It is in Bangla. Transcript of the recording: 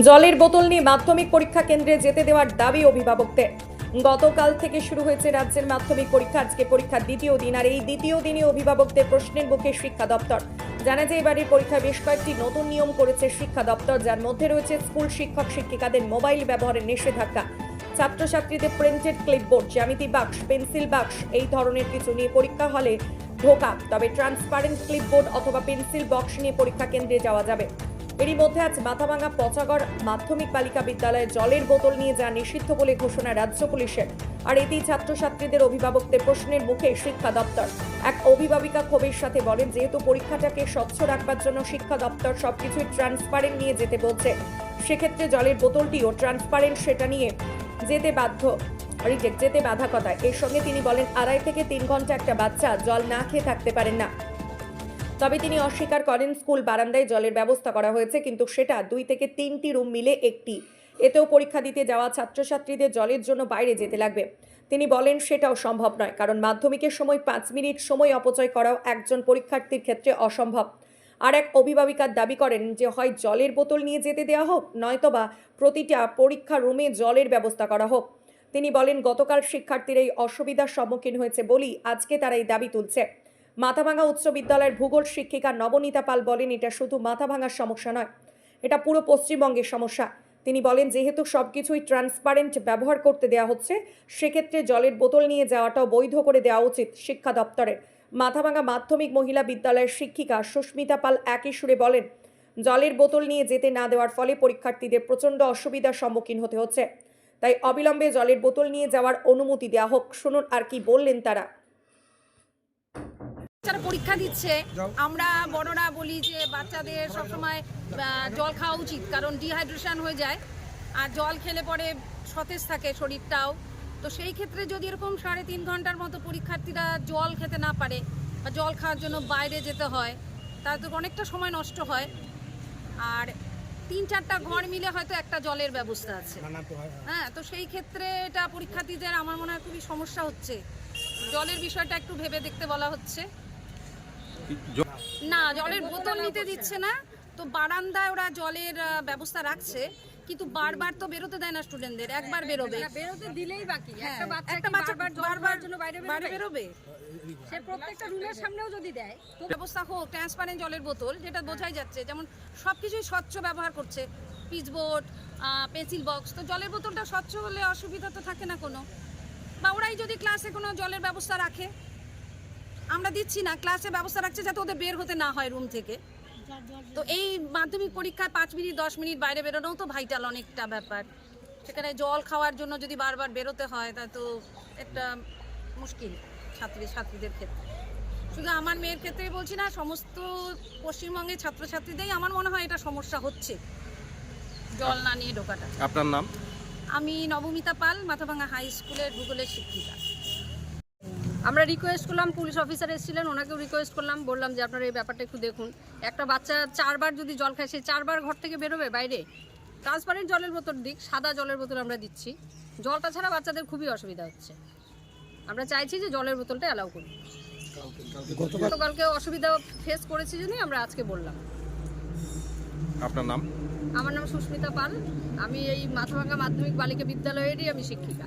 জলের বোতল নিয়ে মাধ্যমিক পরীক্ষা কেন্দ্রে যেতে দেওয়ার দাবি অভিভাবকদের। গতকাল থেকে শুরু হয়েছে রাজ্যের মাধ্যমিক পরীক্ষা, আজকে পরীক্ষার দ্বিতীয় দিন, আর এই দ্বিতীয় দিনে অভিভাবকদের প্রশ্নের মুখে শিক্ষা দপ্তর। জানা যায়, এবারের পরীক্ষায় বেশ কয়েকটি নতুন নিয়ম করেছে শিক্ষা দপ্তর, যার মধ্যে রয়েছে স্কুল শিক্ষক শিক্ষিকাদের মোবাইল ব্যবহারের নিষেধাজ্ঞা। ছাত্রছাত্রীদের প্রিন্টেড ক্লিপবোর্ড, জ্যামিতি বাক্স, পেন্সিল বাক্স, এই ধরনের কিছু নিয়ে পরীক্ষা হলে ঢোকা তবে ট্রান্সপারেন্ট ক্লিপবোর্ড অথবা পেন্সিল বক্স নিয়ে পরীক্ষা কেন্দ্রে যাওয়া যাবে। এরই মধ্যে আজ মাথাভাঙা পচাগড় মাধ্যমিক বালিকা বিদ্যালয়ে জলের বোতল নিয়ে যা নিষিদ্ধ বলে ঘোষণা রাজ্য পুলিশের। আর এতেই ছাত্রছাত্রীদের অভিভাবকদের প্রশ্নের মুখে শিক্ষা দপ্তর। এক অভিভাবিকা ক্ষোভের সাথে বলেন, যেহেতু পরীক্ষাটাকে স্বচ্ছ রাখবার জন্য শিক্ষা দপ্তর সবকিছুই ট্রান্সপারেন্ট নিয়ে যেতে বলছে, সেক্ষেত্রে জলের বোতলটিও ট্রান্সপারেন্ট সেটা নিয়ে যেতে বাধ্য, রিজেক্ট, যেতে বাধা কথা এর সঙ্গে তিনি বলেন, আড়াই থেকে তিন ঘণ্টা একটা বাচ্চা জল না খেয়ে থাকতে পারেন না। তবে তিনি অস্বীকার করেন, স্কুল বারান্দায় জলের ব্যবস্থা করা হয়েছে, কিন্তু সেটা দুই থেকে তিনটি রুম মিলে একটি। এতেও পরীক্ষা দিতে যাওয়া ছাত্রছাত্রীদের জলের জন্য বাইরে যেতে লাগবে। তিনি বলেন, সেটাও সম্ভব নয়, কারণ মাধ্যমিকের সময় পাঁচ মিনিট সময় অপচয় করাও একজন পরীক্ষার্থীর ক্ষেত্রে অসম্ভব। আর এক অভিভাবিকার দাবি করেন যে, হয় জলের বোতল নিয়ে যেতে দেওয়া হোক, নয়তোবা প্রতিটা পরীক্ষা রুমে জলের ব্যবস্থা করা হোক। তিনি বলেন, গতকাল শিক্ষার্থীরা এই অসুবিধার সম্মুখীন হয়েছে বলেই আজকে তারা এই দাবি তুলছে। মাথাভাঙা উচ্চ বিদ্যালয়ের ভূগোল শিক্ষিকা নবনীতা পাল বলেন, এটা শুধু মাথাভাঙার সমস্যা নয়, এটা পুরো পশ্চিমবঙ্গের সমস্যা। তিনি বলেন, যেহেতু সব কিছুই ট্রান্সপারেন্ট ব্যবহার করতে দেওয়া হচ্ছে, সেক্ষেত্রে জলের বোতল নিয়ে যাওয়াটাও বৈধ করে দেওয়া উচিত শিক্ষা দপ্তরের। মাথাভাঙা মাধ্যমিক মহিলা বিদ্যালয়ের শিক্ষিকা সুস্মিতা পাল একই সুরে বলেন, জলের বোতল নিয়ে যেতে না দেওয়ার ফলে পরীক্ষার্থীদের প্রচণ্ড অসুবিধার সম্মুখীন হতে হচ্ছে। তাই অবিলম্বে জলের বোতল নিয়ে যাওয়ার অনুমতি দেওয়া হোক। শুনুন আর কি বললেন তারা। বাচ্চারা পরীক্ষা দিচ্ছে আমরা বড়রা বলি যে বাচ্চাদের সবসময় জল খাওয়া উচিত কারণ ডিহাইড্রেশন হয়ে যায় আর জল খেলে পরে সতেজ থাকে শরীরটাও। তো সেই ক্ষেত্রে যদি এরকম সাড়ে তিন ঘণ্টার মতো পরীক্ষার্থীরা জল খেতে না পারে বা জল খাওয়ার জন্য বাইরে যেতে হয় তার তো অনেকটা সময় নষ্ট হয়। আর তিন চারটা ঘর মিলে হয়তো একটা জলের ব্যবস্থা আছে। হ্যাঁ তো সেই ক্ষেত্রে এটা পরীক্ষার্থীদের আমার মনে হয় খুবই সমস্যা হচ্ছে। জলের বিষয়টা একটু ভেবে দেখতে বলা হচ্ছে। না জলের বোতল নিতে দিচ্ছে না। তো বারান্দায় ওরা জলের ব্যবস্থা রাখছে। কিন্তু বারবার তো বেরোতে দেয় না স্টুডেন্টদের একবার বেরোবে। বেরোতে দিলেই বাকি। হ্যাঁ, একটা বাচ্চা কি বাচ্চা বারবার জন্য বাইরে বেরোবে? সে প্রত্যেকটা রুমের সামনেও যদি দেয় তো ব্যবস্থা হোক ট্রান্সপারেন্ট জলের বোতল যেটা বোঝাই যাচ্ছে যেমন সব কিছুই স্বচ্ছ ব্যবহার করছে। পিচবোর্ড পেন্সিল বক্স তো জলের বোতলটা স্বচ্ছ হলে অসুবিধা তো থাকে না কোনো। বা ওরাই যদি ক্লাসে কোনো জলের ব্যবস্থা রাখে আমরা দিচ্ছি না ক্লাসে ব্যবস্থা রাখছে যাতে ওদের বের হতে না হয় রুম থেকে। তো এই মাধ্যমিক পরীক্ষায় পাঁচ মিনিট দশ মিনিট বাইরে বেরোনোও তো ভাইটাল অনেকটা ব্যাপার। সেখানে জল খাওয়ার জন্য যদি বারবার বেরোতে হয় তা তো একটা মুশকিল ছাত্রী ছাত্রীদের ক্ষেত্রে। শুধু আমার মেয়ের ক্ষেত্রেই বলছি না সমস্ত পশ্চিমবঙ্গের ছাত্রছাত্রীদেরই আমার মনে হয় এটা সমস্যা হচ্ছে। জল না নিয়ে ঢোকাটা। আপনার নাম? আমি নবমিতা পাল মাথাভাঙা হাই স্কুলের ভূগোলের শিক্ষিকা। আমরা রিকোয়েস্ট করলাম পুলিশ অফিসার এসেছিলেন ওনাকেও রিকোয়েস্ট করলাম বললাম যে আপনারা এই ব্যাপারটা একটু দেখুন। একটা বাচ্চা চারবার যদি জল খায় সে চারবার ঘর থেকে বেরোবে বাইরে? ট্রান্সপারেন্ট জলের বোতল দিক সাদা জলের বোতল আমরা দিচ্ছি। জলটা ছাড়া বাচ্চাদের খুবই অসুবিধা হচ্ছে। আমরা চাইছি যে জলের বোতলটা অ্যালাউ করি গতকালকে অসুবিধা ফেস করেছি জন্যই আমরা আজকে বললাম। আপনার নাম? আমার নাম সুস্মিতা পাল। আমি এই মাথাভাঙ্গা মাধ্যমিক বালিকা বিদ্যালয়েরই আমি শিক্ষিকা।